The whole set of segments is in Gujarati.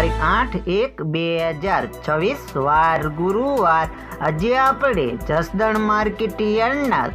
તારીખ આઠ એક બે હજાર છવ્વીસ, વાર ગુરુવાર. આજે આપણે જસદણ માર્કેટ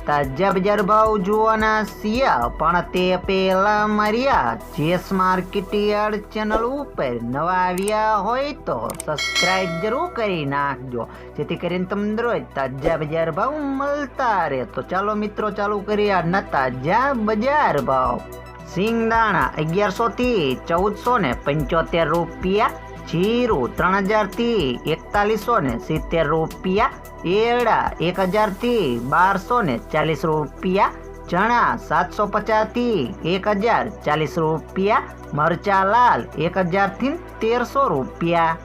તાજા બજાર ભાવ જોવાના છીએ. પણ તે પહેલા માર્યા, જેસ માર્કેટ યાર્ડ ચેનલ ઉપર નવા આવ્યા હોય તો સબસ્ક્રાઇબ જરૂર કરી નાખજો. જેથી કરીને તમને રોજ તાજા બજાર ભાવ મળતા રહે. તો ચાલો મિત્રો, ચાલુ કરીએ આજના તાજા બજાર ભાવ. સિંગદાણા અગિયારસોથી ચૌદસો ને પંચોતેર રૂપિયા, જીરું ત્રણ હજારથી એકતાલીસો ને સિત્તેર રૂપિયા એડા એક હજારથી બારસો ને ચાલીસ રૂપિયા, ચણા સાતસો પચાસથી એક હજાર ચાલીસ રૂપિયા, મરચા લાલ એક હજારથી તેરસો રૂપિયા,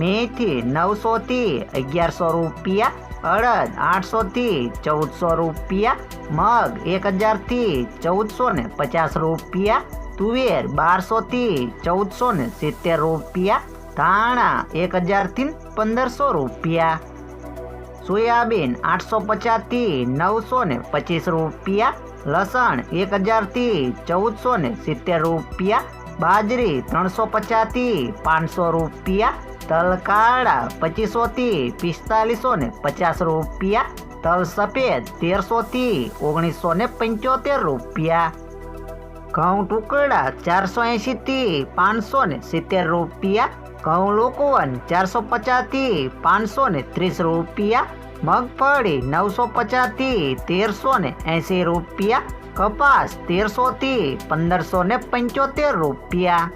મેથી નવસોથી અગિયારસો રૂપિયા અડદ આઠસોથી ચૌદસો રૂપિયા, મગ એક હજારથી ચૌદસો ને પચાસ રૂપિયા, તુવેર બારસોથી ચૌદસો ને સિત્તેર રૂપિયા, ધાણા એક હજારથી પંદરસો રૂપિયા, સોયાબીન આઠસો પચાસથી નવસો ને પચીસ રૂપિયા, લસણ એક હજારથી ચૌદસો ને સિત્તેર રૂપિયા, બાજરી ત્રણસો પચાસથી પાંચસો રૂપિયા તલ કાળા પચીસો થી પિસ્તાલીસો ને પચાસ રૂપિયા, તલ સફેદ તેરસો થી ઓગણીસો ને પંચોતેર રૂપિયા. ઘઉં ટુકડા ચારસો એંશી થી પાંચસો ને સિત્તેર રૂપિયા, ઘઉં લોકવન ચારસો પચાસથી પાંચસો ને ત્રીસ રૂપિયા, મગફળી નવસો પચાસથી તેરસો ને એંશી રૂપિયા, કપાસ તેરસો થી પંદરસો ને પંચોતેર રૂપિયા.